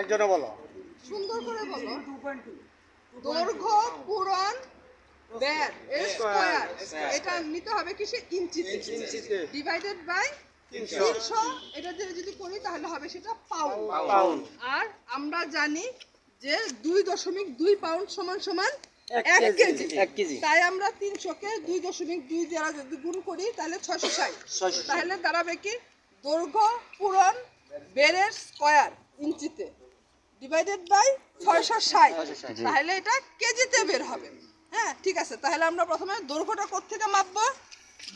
একজনে বলো। সুন্দর করে বলো। দৈর্ঘ্য পূরণ ব্যার স্কয়ার। এটা নিতে হবে কিসে? ইঞ্চিতে। ডিভাইডেড বাই তিনশো। এটা দিয়ে যদি করি তাহলে হবে সেটা পাউন্ড আর আমরা জানি যে দুই দশমিক দুই পাউন্ড সমান সমান। তাই আমরা তিনশোকে দুই দশমিক দুই দ্বারা যদি গুণ করি তাহলে ছয়শো ষাট। তাহলে দাঁড়াবে কি? দৈর্ঘ্য পূরণ বেরের স্কয়ার ইঞ্চিতে ডিভাইডেড বাই ছয়শো ষাট। তাহলে এটা কেজিতে বের হবে। হ্যাঁ ঠিক আছে। তাহলে আমরা প্রথমে দৈর্ঘ্যটা কোথেকে মাপবো?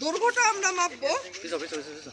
দৈর্ঘ্যটা আমরা মাপবো ধরো, ধরো, চাদর করো, চাদর করো।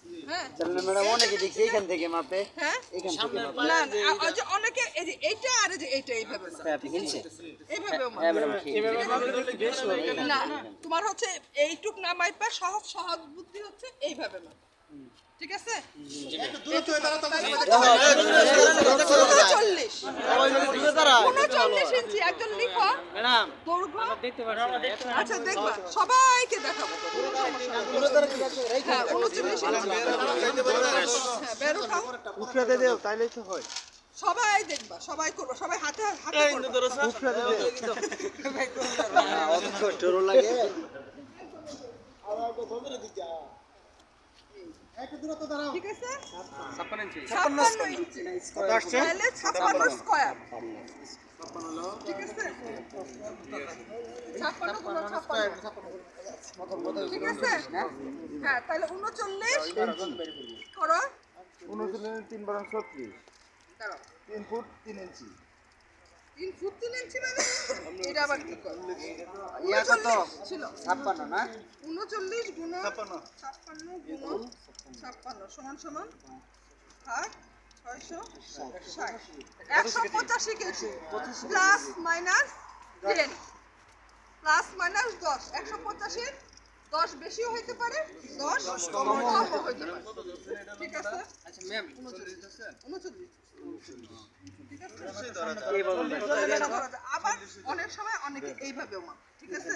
ম্যাডাম অনেকে দেখছি এইখান থেকে মাপে হ্যাঁ। থেকে না না, আ- ওই যে অনেকে এইটা আর এইটা এইভাবে হ্যাঁ, আপনি কিনছে এইভাবে মাপে। হ্যাঁ ম্যাডাম ঠিক না তোমার হচ্ছে এইটুক না মাইপা সহজ সহজ বুদ্ধি হচ্ছে এইভাবে মাপা। ঠিক আছে? ইঞ্চি একজন লিখো। ম্যাডাম দৈর্ঘ্য দেখতে পাচ্ছি আচ্ছা দেখবা। সবাইকে দেখাবো হ্যাঁ উনচল্লিশ ইঞ্চি হ্যাঁ বের উঠাও দেও তাইলেই তো হয়। সবাই দেখবা সবাই করবা সবাই হাতে হাতে করবা। উঠে লাগে ঠিক আছে? ছাপ্পান্ন ইঞ্চি। ছাপ্পান্ন ইঞ্চি। কত আসছে তাহলে ছাপ্পান্ন স্কয়ার। হ্যাঁ তাহলে উনচল্লিশ করো উনচল্লিশ তিন বারো ছত্রিশ তিন ফুট তিন ইঞ্চি তিন ফুট তিন ইঞ্চি মানে এটা আবার কি করো ইয়া ছিল না উনচল্লিশ গুণ ছাপ্পান্ন। ছাপ্পান্ন গুণ ছাপ্পান্ন সমান সমান ভাগ ছয়শো ষাট। একশো পঁচাশি KG. Plus minus ten. Plus minus দশ। একশো পঁচাশি। দশ বেশিও হইতে পারে দশ কমও হইতে পারে। ঠিক আছে? উনচল্লিশ। ঠিক আছে? এই বদল আবার অনেক সময় অনেকে এইভাবেও মাপ। ঠিক আছে?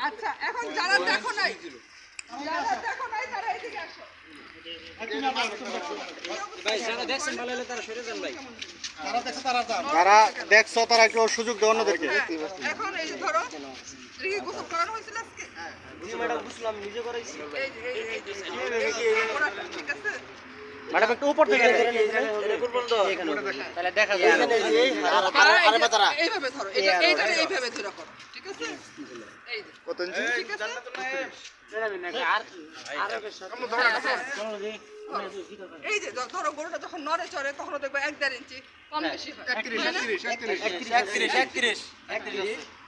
আচ্ছা এখন যারা দেখো নাই যারা দেখো নাই তারা এদিকে আসো ভাই যারা দেখছেন ভালো হলে তারা সরে যান ভাই যারা দেখছ তারা একটু সুযোগ দেয় অন্যদেরকে হ্যাঁ, এখন এই যে ধরো গোসল করানো হয়েছিল আজকে ম্যাডাম একটু উপর থেকে তাহলে দেখা যায় আর এই যে এইভাবে ধরো এইটা এইভাবে ধরে ঠিক আছে? এই কত ইঞ্চি? ঠিক আছে? এই যে। ধরো গরুটা যখন নড়ে চড়ে তখন দেখবে এক দেড় ইঞ্চি কম বেশি হয়। হয় না? কে যেন দেখো